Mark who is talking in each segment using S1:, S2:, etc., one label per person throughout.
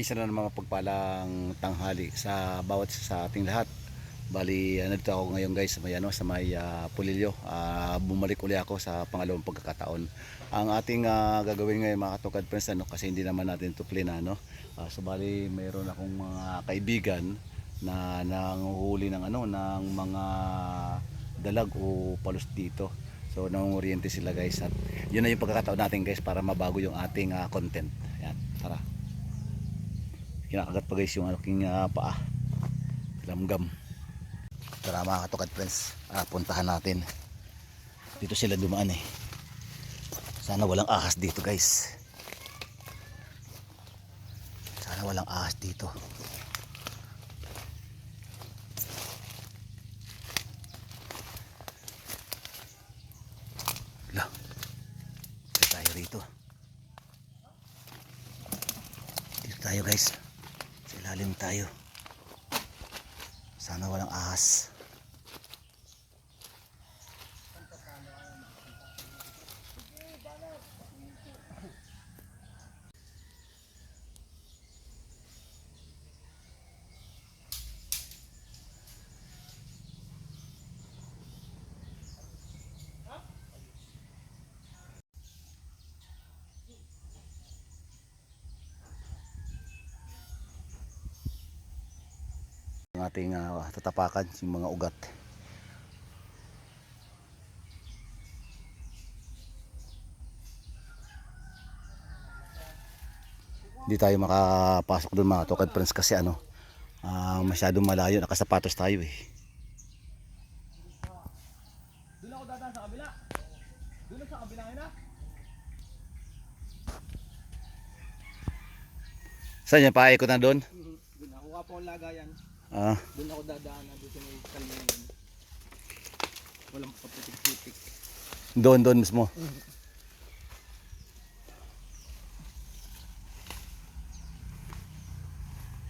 S1: Isa na mga pagpalang tanghali sa bawat sa ating lahat. Bali, uh, ako ngayon guys sa may, ano, sa may ah, Pulilyo. Ah, bumalik uli ako sa pangalawang pagkakataon. Ang ating ah, gagawin ngayon mga katukad friends, ano, kasi hindi naman natin ito plinano. Ah, so bali, mayroon akong mga kaibigan na nanguhuli ng ano ng mga dalag o palos dito. So nangungoriente sila guys at yun na yung pagkakataon natin guys para mabago yung ating ah, content. Yan, tara. Kinakagat pa guys yung aking ah, paa. Lamgam. Tara mga katukad friends, ah, puntahan natin. Dito sila dumaan eh. Sana walang ahas dito guys. Sana walang ahas dito. Lah. Tayo rito. Dito tayo guys. Ilalim tayo. Sana walang ahas. Ang ating ah, tatapakan yung mga ugat. Hindi tayo makapasok doon mga tokad friends kasi ano ah, masyadong malayo nakasapatos tayo eh.
S2: Doon ako dadaan sa kabila. Doon sa kabila ngayon ah.
S1: Saan yan paikot na doon?
S2: Doon ako po ang lagayan.
S1: Ah,
S2: Doon ako dadaan na doon sa may. Walang paputik-putik.
S1: doon doon mismo.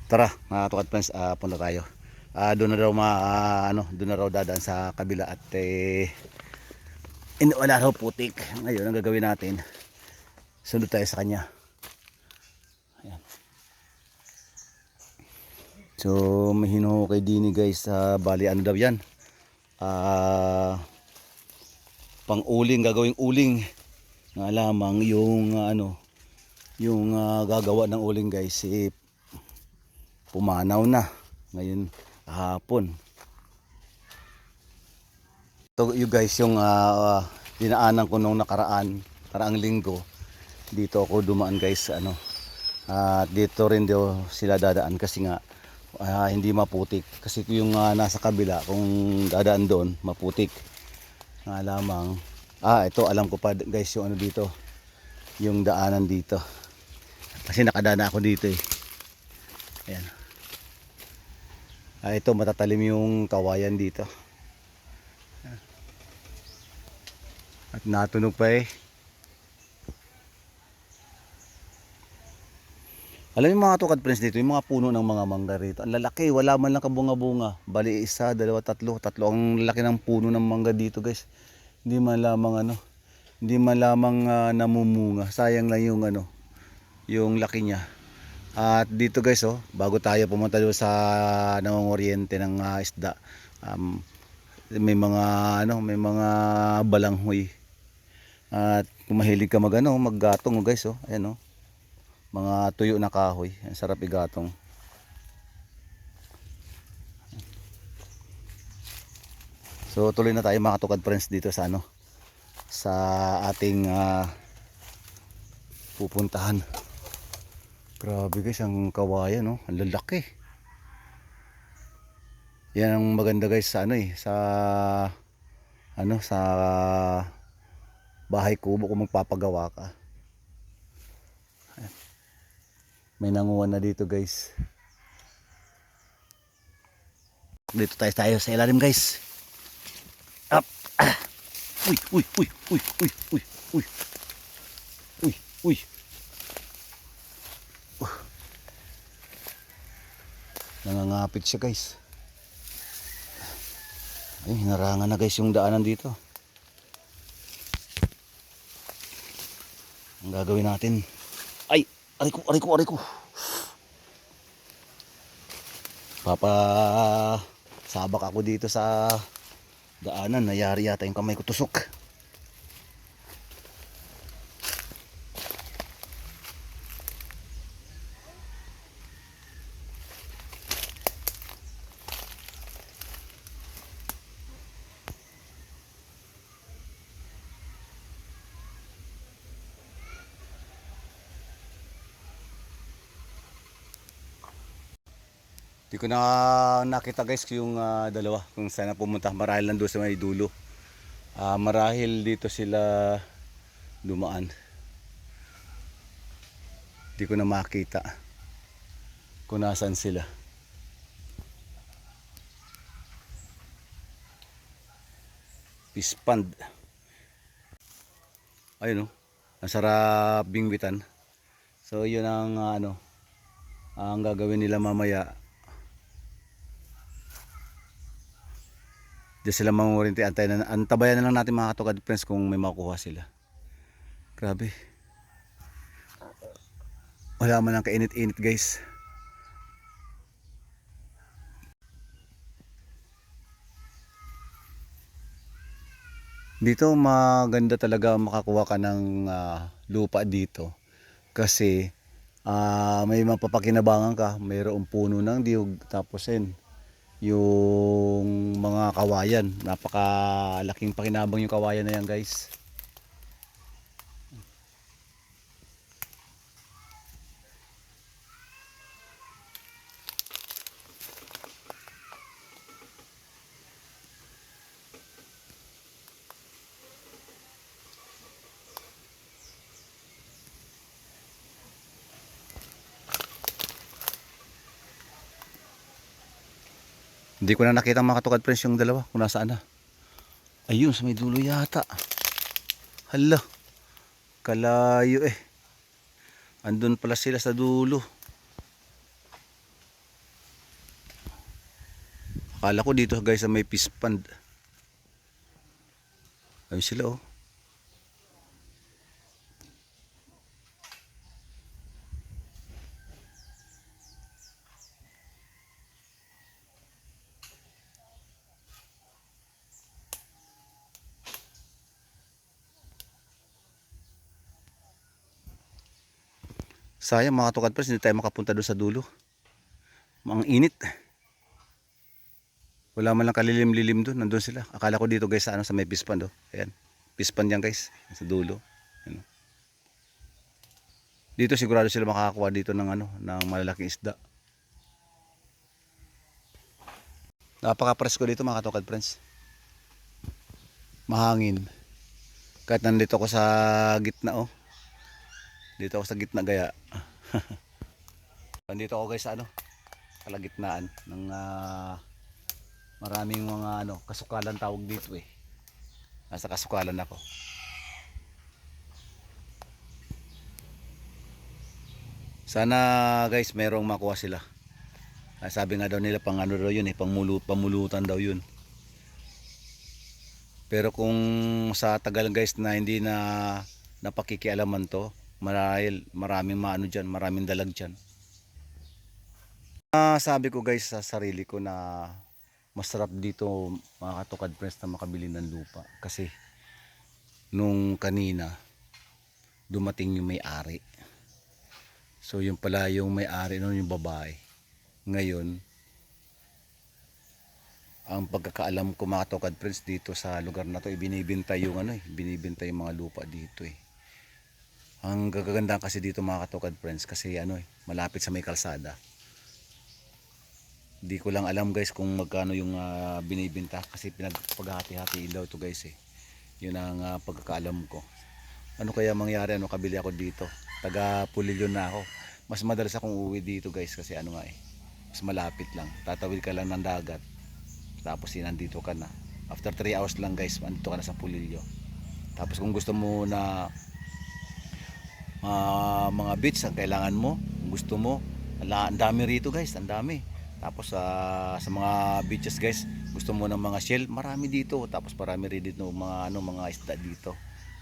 S1: Tara, mga tukad friends, ah, punta tayo. Ah, doon na raw ma ah, ano, doon na raw dadaan sa kabila at eh in, wala raw putik. Ngayon ang gagawin natin. Sunod tayo sa kanya. So, may hinuhukay din guys. Sa bali ano daw 'yan. Ah pang uling gagawing uling nga lamang yung ah, ano yung ah, gagawa ng uling guys. Eh, pumanaw na ngayon hapon. To you guys yung ah, dinaanan ko nung nakaraan karaang linggo dito ako dumaan guys ano. At dito rin daw sila dadaan kasi nga ah, hindi maputik. Kasi yung ah, nasa kabila kung dadaan doon maputik. Nga lamang. Ah ito alam ko pa guys yung ano dito. Yung daanan dito. Kasi nakadana ako dito eh. Ayan. Ah ito matatalim yung kawayan dito. At natunog pa eh Alam mo mga tukad friends dito, yung mga puno ng mga mangga rito. Ang lalaki, wala man lang kabunga-bunga. Bali isa, dalawa, tatlo, tatlo. Ang laki ng puno ng mangga dito guys. Hindi man lamang ano, hindi man lamang ah, namumunga. Sayang lang yung ano, yung laki niya. At dito guys oh, bago tayo pumunta doon sa nangongoriente ng ah, isda. Um, may mga ano, may mga balanghoy. At kung mahilig ka mag ano, maggatong oh, guys oh. Ayan oh mga tuyo na kahoy. Ang sarap igatong. So tuloy na tayo mga tukad friends dito sa ano sa ating ah, pupuntahan. Grabe guys ang kawayan no, ang lalaki. Yan ang maganda guys sa ano eh sa ano sa bahay kubo kung magpapagawa ka. May nanguha na dito guys. Dito tayo tayo sa ilalim guys. Up. Uy, uy, uy, uy, uy, uy, uy. Uy, uy. Nangangapit siya guys. Ay, hinarangan na guys yung daanan dito. Ang gagawin natin. Ay, Aray ko, aray ko, aray ko. Papa, sabak ako dito sa daanan. Nayari yata yung kamay ko tusok. Di ko na nakita guys yung ah, dalawa kung saan na pumunta. Marahil nandun sa may dulo. Ah, marahil dito sila dumaan. Di ko na makita kung nasan sila. Fish pond. Ayun oh. Ang sarap bingwitan. So yun ang ah, ano ang gagawin nila mamaya Diyan sila mangurinti. Antay na, antabayan na lang natin mga katugad friends kung may makuha sila. Grabe. Wala man ang kainit-init guys. Dito maganda talaga makakuha ka ng ah, lupa dito. Kasi ah, may mapapakinabangan ka. Mayroong puno ng diyog. Tapos yun, yung mga kawayan. Napakalaking pakinabang yung kawayan na yan guys. Hindi ko na nakita mga katukad friends yung dalawa kung nasaan na. Ayun, sa may dulo yata. Hala. Kalayo eh. Andun pala sila sa dulo. Akala ko dito guys sa may fish pond. Ayun sila oh. Sayang mga tukad friends, hindi tayo makapunta doon sa dulo. Ang init. Wala man lang kalilim-lilim doon, nandun sila. Akala ko dito guys sa ano sa may pispan do. Ayan. Pispan yan guys, sa dulo. Ayan. Dito sigurado sila makakakuha dito ng ano, ng malalaking isda. Napaka-presko dito mga katukad friends. Mahangin. Kahit nandito ako sa gitna oh. Dito ako sa gitna gaya. Nandito ako guys sa ano, kalagitnaan ng ah, maraming mga ano, kasukalan tawag dito eh. Nasa kasukalan ako. Sana guys merong makuha sila. Ah, sabi nga daw nila pang ano daw yun eh, pang mulut, pamulutan daw yun. Pero kung sa tagal guys na hindi na napakikialaman to, marahil maraming maano dyan, maraming dalag dyan. Ah, sabi ko guys sa sarili ko na masarap dito mga katukad friends na makabili ng lupa. Kasi nung kanina dumating yung may-ari. So yung pala yung may-ari noon yung babae. Ngayon, ang pagkakaalam ko mga katukad friends dito sa lugar na to, ibinibintay yung ano eh, binibintay yung mga lupa dito eh. Ang gaganda kasi dito mga katukad friends kasi ano eh, malapit sa may kalsada. Di ko lang alam guys kung magkano yung ah, binibenta kasi pinagpaghati-hati daw to guys eh. Yun ang ah, pagkakaalam ko. Ano kaya mangyari ano kabili ako dito? Taga Pulilyon na ako. Mas madalas akong uwi dito guys kasi ano nga eh. Mas malapit lang. Tatawid ka lang ng dagat. Tapos yun, nandito ka na. After 3 hours lang guys, andito ka na sa Pulilyo. Tapos kung gusto mo na uh, mga beach ang kailangan mo, gusto mo. Ang dami rito guys, ang dami. Tapos uh, sa mga beaches guys, gusto mo ng mga shell, marami dito. Tapos marami rin dito mga ano mga isda dito.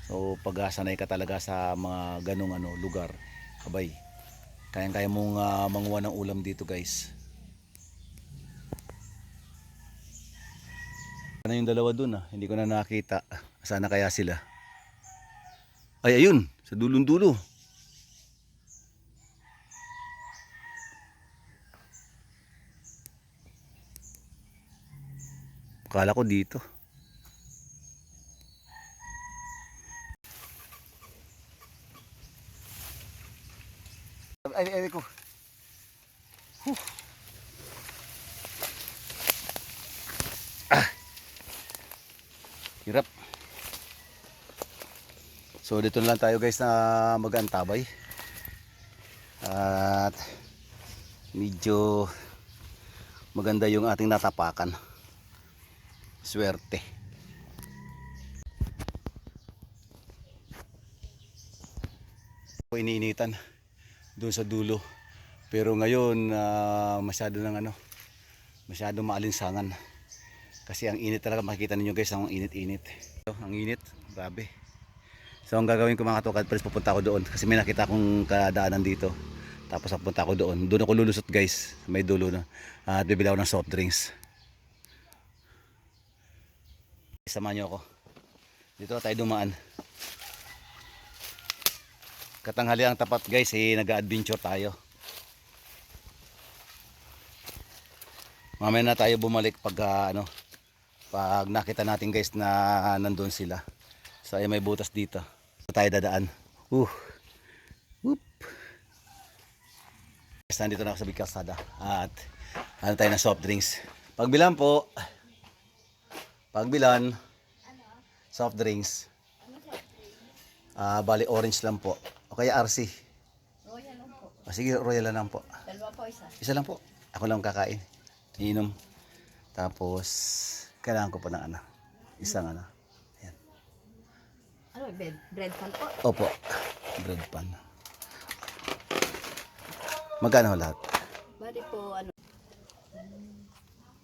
S1: So pag sanay ka talaga sa mga ganong ano lugar, abay. Kayang-kaya mong uh, manguha ng ulam dito guys. Ano yung dalawa dun ah? Hindi ko na nakita. Sana kaya sila. Ay ayun! Sa dulong dulo. Akala ko dito. Ay, ay, ay ko. Huh. Ah. Hirap. So dito na lang tayo guys na mag-antabay. At medyo maganda yung ating natapakan. Swerte. Iniinitan doon sa dulo. Pero ngayon ah, masyado ng ano, masyado maalinsangan. Kasi ang init talaga makikita ninyo guys, ang init-init. Ang init, grabe. So ang gagawin ko mga katokad, palis pupunta ako doon kasi may nakita akong kadaanan dito. Tapos pupunta ako doon. Doon ako lulusot guys, may dulo na. At bibili ako ng soft drinks. Samahan niyo ako. Dito tayo dumaan. Katanghali ang tapat guys, eh, nag-adventure tayo. Mamaya na tayo bumalik pag ah, ano, pag nakita natin guys na nandun sila. So ay may butas dito. Tayo dadaan. Uh. Whoop. Guys, nandito na ako sa Bikasada. At ano tayo na soft drinks. Pagbilan po. Pagbilan. Soft drinks. Ah, bali orange lang po. O kaya RC.
S3: Royal lang po.
S1: O sige, royal lang po.
S3: Dalawa po isa.
S1: Isa lang po. Ako lang kakain. Inom. Tapos, kailangan ko po ng ano. Isang ano.
S3: Bread, bread pan po.
S1: Opo. Bread pan. Magkano lahat?
S3: Bali po, ano.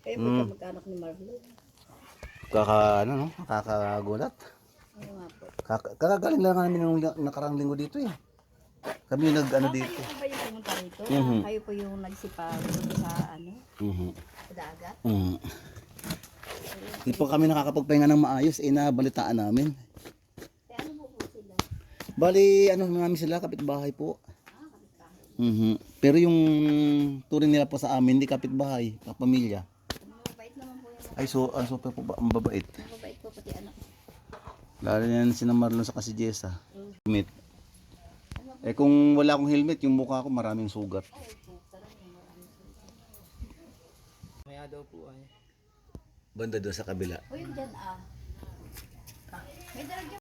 S3: Kayo po
S1: Mm.
S3: mag-anak ni Marlo.
S1: Kaka, ano no? Kakagulat.
S3: Ano nga po.
S1: Kaka, kakagaling lang namin nung nakarang linggo dito eh. Kami nag ano dito.
S3: kayo po ba yung pumunta rito?
S1: Mhm.
S3: Kayo po yung nagsipag sa, ano,
S1: Mhm.
S3: sa dagat?
S1: Mhm. Hindi po kami nakakapagpahinga ng maayos eh nabalitaan namin.
S3: Eh, ano po po sila?
S1: Bali, ano namin sila, kapitbahay po.
S3: Ah, kapitbahay.
S1: Mhm. Pero yung turing nila po sa amin, hindi kapitbahay, kapamilya.
S3: Mabait naman po yan.
S1: Ay, so, ang super po ba, ang babait.
S3: Mabait po pati anak.
S1: Lalo na yan si Marlon sa kasi Jessa. Helmet. Eh kung wala akong helmet, yung mukha ko maraming sugat.
S2: Maya daw po ay.
S1: Banda doon sa kabila.
S3: O yun dyan ah. May dalagyan